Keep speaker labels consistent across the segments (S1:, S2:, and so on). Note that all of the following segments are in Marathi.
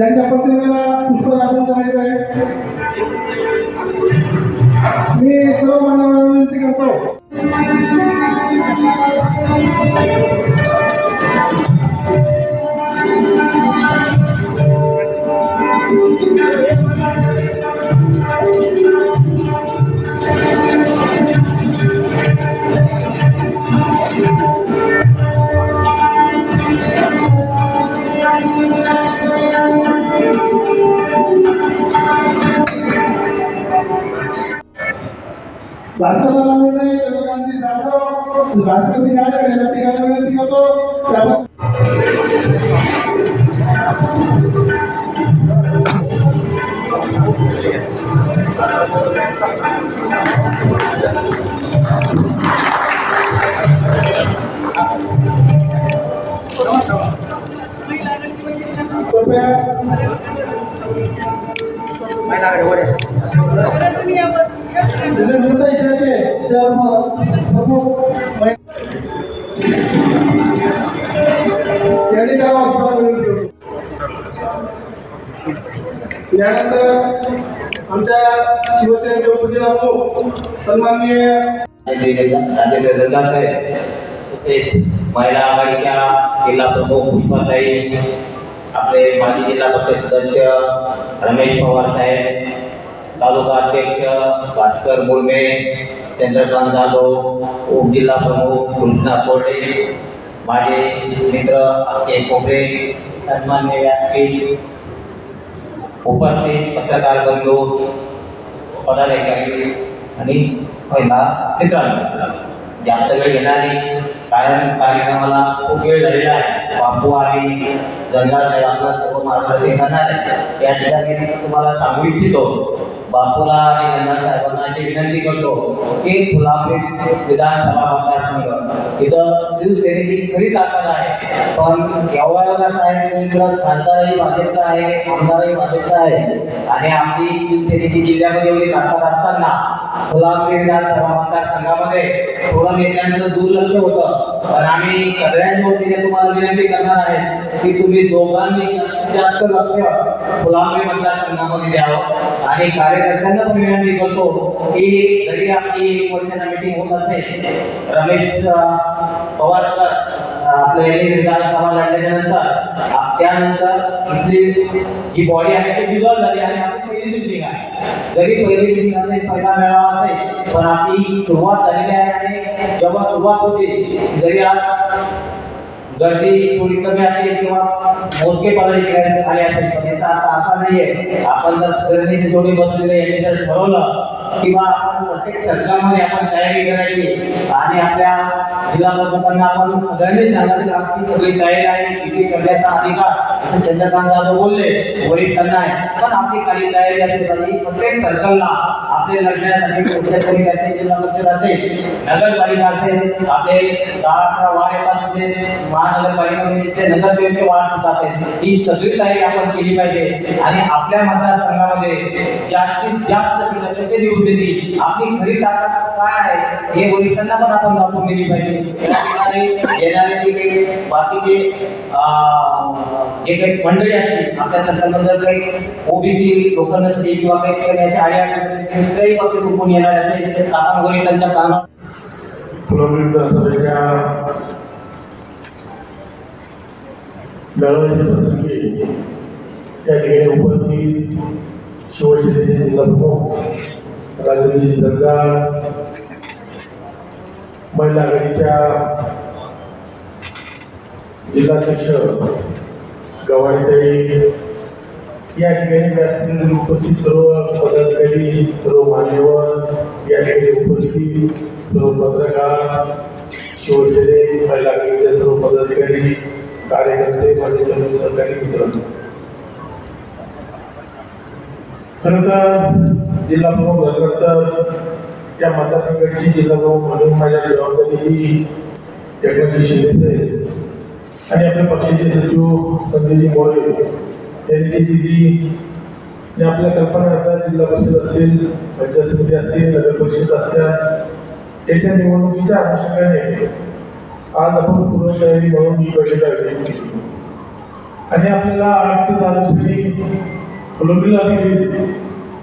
S1: यांच्या प्रतिमेला पुष्पदान करायचं आहे. मी सर्व मानवांना विनंती करतो. भास्करची गाडी आहे या ठिकाणी विनंती करतो त्याबद्दल कृपया जिथे निर्णय शहर प्रमुख यांनी त्याला हॉस्पिटल यानंतर आमच्या शिवसेनेचे उपजिल्हा सन्माननीय
S2: दत्ता साहेब तसेच महिला आघाडीच्या जिल्हा प्रमुख पुष्पाताई आपले माजी जिल्हा परिषद सदस्य रमेश पवार साहेब तालुका अध्यक्ष भास्कर मुर्मे चंद्रकांत जाधव उपजिल्हा प्रमुख कृष्णा कोरडे माझे मित्र अक्षय कोपरे सन्मान्य व्यासपीठ उपस्थित पत्रकार बंधू पदाधिकारी आणि पहिला मित्रांनो जास्त वेळ घेणार नाही कारण कार्यक्रमाला खूप वेळ झालेला आहे. बापू आणि जंगा साहेब आपला मार्गदर्शन करणार. आहे या ठिकाणी तुम्हाला सांगू इच्छितो बापूला आणि अण्णा साहेबांना अशी विनंती करतो की फुलापेठ विधानसभा मतदारसंघ इथं शिवसेनेची खरी ताकद आहे. पण एवढा कसं आहे इकडं खासदारही भाजपचा आहे आमदारही भाजपचा आहे. आणि आपली शिवसेनेची जिल्ह्यामध्ये एवढी ताकद असताना फुलापेठ विधानसभा मतदारसंघामध्ये थोडं नेत्यांचं दुर्लक्ष होतं. पण आम्ही सगळ्यांच्या वतीने तुम्हाला विनंती करणार आहे की तुम्ही दोघांनी जास्त लक्ष फुलाफी मतदारसंघामध्ये द्यावं आणि कार्यकर्त्यांना विनंती करतो की जरी आपली एक वर्षाला मीटिंग होत असेल रमेश पवार सर आपल्या विधानसभा लढल्याच्या नंतर आ- त्यानंतर इथली जी बॉडी आहे ती बिघड झाली आणि आपली पहिली मिटिंग आहे जरी पहिली मिटिंग असेल पहिला मेळावा असेल पण आपली सुरुवात झालेली आहे आणि जेव्हा सुरुवात होते जरी आज गर्दी थोडी कमी असेल किंवा मोजके पदाधिकारी आले असेल पण याचा अर्थ असा नाहीये. आपण जर सगळ्यांनी जोडी बसलेले यांनी जर ठरवलं किंवा आपण प्रत्येक सरकारमध्ये आपण तयारी करायची आणि आपल्या जिल्हा प्रमुखांना आपण सगळ्यांनी सांगायचं आमची सगळी तयारी आहे किती करण्याचा अधिकार असं चंद्रकांत जाधव बोलले वरिष्ठांना आहे. पण आपली काही तयारी असते पाहिजे प्रत्येक सर्कलला आपले लढण्यासाठी कुठल्या तरी असेल जिल्हा परिषद असेल नगरपालिका असेल आपले दहा अकरा वार्ड येतात म्हणजे महानगरपालिका ते नगरसेवकचे वार्ड सुद्धा असेल. ही सगळी तयारी आपण केली पाहिजे. आणि आपल्या मतदारसंघामध्ये जास्तीत जास्त सीटं कसे निवडून देतील आपली खरी ताकद काय आहे? हे वरिष्ठांना पण आपण दाखवून दिली पाहिजे. येणारे जे काही बाकीचे जे काही मंडळी असतील आपल्या सरकारबद्दल काही ओबीसी लोक नसतील किंवा काही ठिकाणी असे आडे काही पक्ष चुकून येणार असेल तर आपण वरिष्ठांच्या कामात
S3: फुलंब्री विधानसभेच्या मेळाव्याच्या प्रसंगी त्या ठिकाणी उपस्थित शिवसेनेचे जिल्हाप्रमुख राजूजी जगदाळ महिला आघाडीच्या जिल्हाध्यक्ष गवाडीताई या ठिकाणी व्यासपीठावर उपस्थित सर्व पदाधिकारी सर्व मान्यवर या ठिकाणी उपस्थित सर्व पत्रकार शिवसेने महिला आघाडीचे सर्व पदाधिकारी कार्यकर्ते माझे सर्व सहकारी मित्रांनो. खरं तर जिल्हा प्रमुख झालं तर त्या मतदारसंघाची जिल्हा प्रमुख म्हणून माझ्या जबाबदारी ही जगन्नाथ शिंदे साहेब आणि आपल्या पक्षाचे सचिव संजयजी मोरे यांनी ती दिली आणि आपल्या कल्पना आता जिल्हा परिषद असतील पंचायत समिती असतील नगर परिषद असतील याच्या निवडणुकीच्या अनुषंगाने आज आपण पूर्वतयारी म्हणून ही बैठक आयोजित केली. आणि आपल्याला आठ ते दहा दिवसांनी फुलंबरीला देखील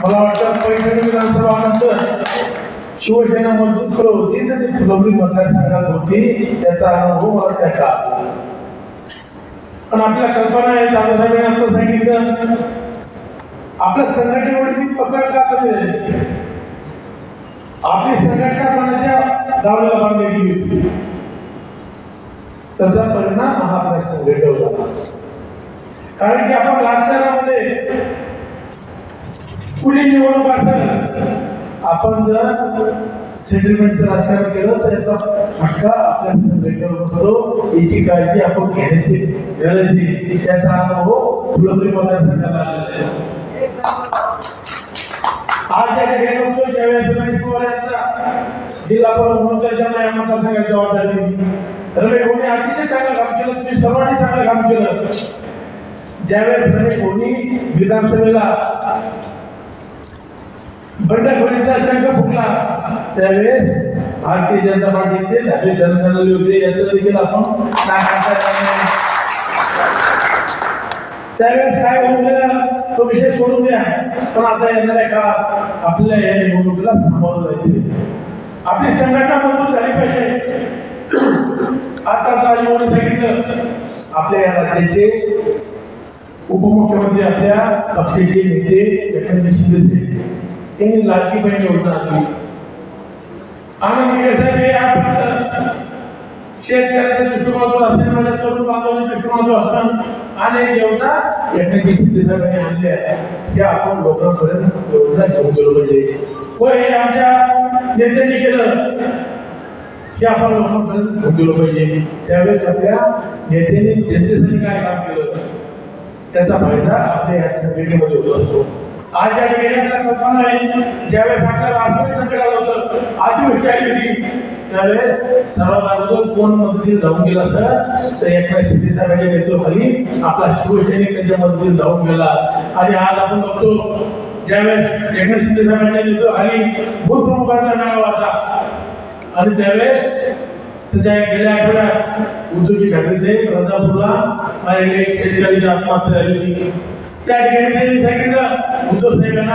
S3: मला वाटतं पैठण विधानसभानंतर शिवसेना मजबूत करत होती तर ती फुलंबरी मतदारसंघात होती त्याचा अनुभव मला त्याचा पण आपल्या कल्पना आहे दादासाहेबांनी आता सांगितलं आपल्या संघटनेवरती पकड का कमी झाली? आपली संघटना कोणाच्या दावण्याला बांधली गेली होती? त्याचा परिणाम हा आपल्या संघटनेवर झाला. कारण की आपण राजकारणामध्ये पुढे निवडणूक असेल आपण जर सेटलमेंटचं राजकारण केलं तर याचा फटका आपल्या संघटनेवर होतो याची काळजी आपण घेण्याची गरज त्याचा अनुभव फुलंबरी मतदारसंघाला आलेला आहे हो, आज या ठिकाणी बघतो ज्यावेळेस रमेश पवार यांचा जिल्हा प्रमुख म्हणून त्यांना या मतदारसंघाची जबाबदारी रमेश अतिशय चांगलं काम केलं तुम्ही सर्वांनी चांगलं काम केलं. ज्यावेळेस रमेश भोनी विधानसभेला बंडखोरीचा शंख फुकला त्यावेळेस भारतीय जनता पार्टीचे झाले जनता दल होते याचं देखील आपण त्यावेळेस काय होऊन गेलं तो विषय सोडून द्या. पण आता येणाऱ्या का आपल्या या निवडणुकीला सामोरं जायचे आपली संघटना मजबूत झाली पाहिजे. आता राजभवनी सांगितलं आपल्या या राज्याचे उपमुख्यमंत्री आपल्या पक्षाचे नेते त्यांनी लाडकी बहीण योजना आणली आणि मी कसं हे आपण शेतकऱ्याचं दृष्टिकोनातून असेल म्हणजे तरुण बांधवांच्या दृष्टिकोनातून असेल अनेक योजना एकनाथ शिंदे साहेबांनी आणल्या ते आपण लोकांपर्यंत योजना घेऊन गेलो म्हणजे. पाहिजे व हे आमच्या नेत्यांनी केलं. हे आपण लोकांपर्यंत घेऊन गेलो पाहिजे त्यावेळेस आपल्या नेत्यांनी जनतेसाठी काय काम केलं त्याचा फायदा आपल्या या संघटनेमध्ये होत असतो. आज या ठिकाणी आपल्याला कल्पना आहे ज्यावेळेस आपल्याला राष्ट्रीय संकट आलं होतं अतिवृष्टी आली होती. त्यावेळेस सभागृहात कोण मंत्री जाऊन गेला सर तर एकनाथ शिंदे साहेबांच्या नेतृत्वाखाली आपला शिवसैनिक त्यांच्या मंत्री जाऊन गेला. आणि आज आपण बघतो ज्यावेळेस एकनाथ शिंदे साहेबांच्या नेतृत्वाखाली भूतप्रमुखांचा मेळावा होता आणि त्यावेळेस त्याच्या गेल्या आठवड्यात उद्धवजी ठाकरे साहेब रजापूरला माझ्याकडे एक शेतकऱ्याची आत्महत्या झाली होती. त्या ठिकाणी त्यांनी सांगितलं उद्धव साहेबांना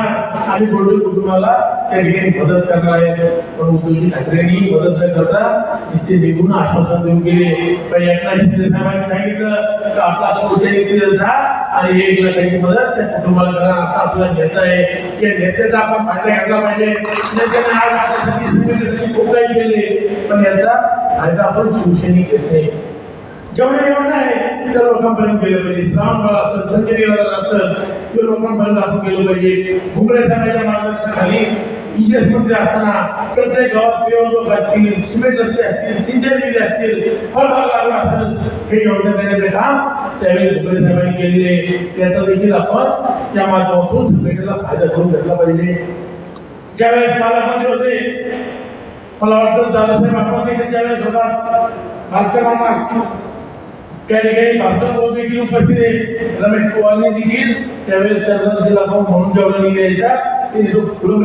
S3: आणि गोडवे कुटुंबाला त्या ठिकाणी मदत करणार आहेत. पण उद्धवजी ठाकरेंनी मदत न करता निश्चित निघून आश्वासन देऊन गेले. पण एकनाथ शिंदे साहेबांनी सांगितलं की आपला शिवसैनिक तिथे जा आणि एक लाखाची मदत त्या कुटुंबाला करा असा आपला नेता आहे. या नेत्याचा आपण फायदा घेतला पाहिजे. नेत्याने आज आपल्यासाठी खूप काही केले. पण याचा फायदा आपण शिवसैनिक घेत नाही जेवढे जेवण आहे त्या लोकांपर्यंत गेलं पाहिजे. श्रावण असेल संजय असेल ते लोकांपर्यंत आपण गेलो पाहिजे. घुमरे साहेबांच्या मार्गदर्शनाखाली इंजिनियर्स मंत्री असताना प्रत्येक गावात पेवर लोक असतील सिमेंट रस्ते असतील सिंचन विधी असतील फळभाग लागला असेल हे योजना देण्याचे काम त्यावेळी घुमरे साहेबांनी केलेले त्याचा देखील आपण त्या माध्यमातून संघटनेला फायदा करून घेतला पाहिजे. ज्यावेळेस पालकमंत्री होते मला वाटतं दादासाहेब आपण देखील ज्यावेळेस होता. भास्कर त्या ठिकाणी भास्कर भाऊ देखील उपस्थित आहे. रमेश पवारने देखील त्यावेळेस चंद्रकांत जिल्हा म्हणून जेवढा निघायचा ते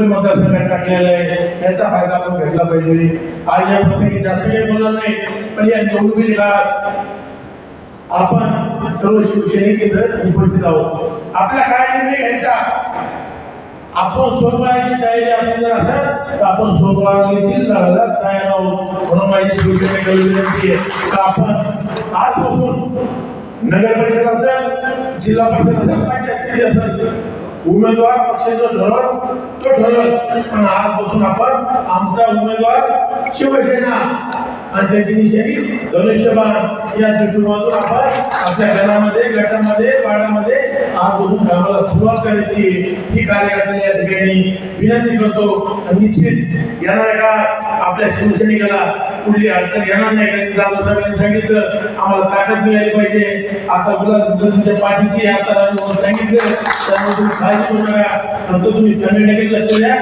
S3: मतदारसंघात टाकलेला आहे याचा फायदा आपण घेतला पाहिजे. आज या प्रसंगी जास्त काही बोलणार नाही पण या निवडणुकीच्या काळात आपण सर्व शिवसैनिक उपस्थित आहोत. आपला काय निर्णय घ्यायचा? आपण स्वतःची तयारी आपली जर असेल तर आपण स्वतःची लढायला तयार आहोत. म्हणून माझी शिवसेनेकडे विनंती आहे तर आपण आजपासून नगर परिषद असेल जिल्हा परिषद असेल पंचायत असेल उमेदवार पक्षाचं ठरव तो ठरव पण आजपासून आपण आमचा उमेदवार शिवसेना आणि त्याची निशाणी धनुष्यबाण या दृष्टिकोनातून आपण आपल्या घरामध्ये गटामध्ये वाड्यामध्ये आजपासून कामाला सुरुवात करायची. ही कार्यकर्त्याला या ठिकाणी विनंती करतो. आणि निश्चित येणाऱ्या काळात आपल्या शिवसैनिकाला कुठली अडचण येणार नाही कारण जाधव साहेबांनी सांगितलं. आम्हाला ताकद मिळाली पाहिजे. आता तुला तुमच्या पाठीशी आता सांगितलं. त्यामुळे तुम्ही काळजी करू नका. नंतर तुम्ही संघटनेकडे लक्ष द्या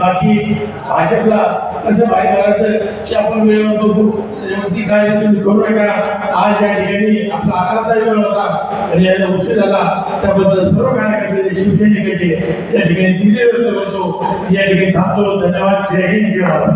S3: बाकी भाजपला कसं बाहेर करायचं ते आपण वेळेवर बघू. त्याच्यामुळे ती काळजी तुम्ही करू नका. आज या ठिकाणी आपला आकाराचा वेळ होता. आणि यायला उशीर झाला. त्याबद्दल सर्व कार्यकर्ते शिवसेनेकडे या ठिकाणी दिले होते या ठिकाणी थांबतो. धन्यवाद. जय हिंद. जय भारत.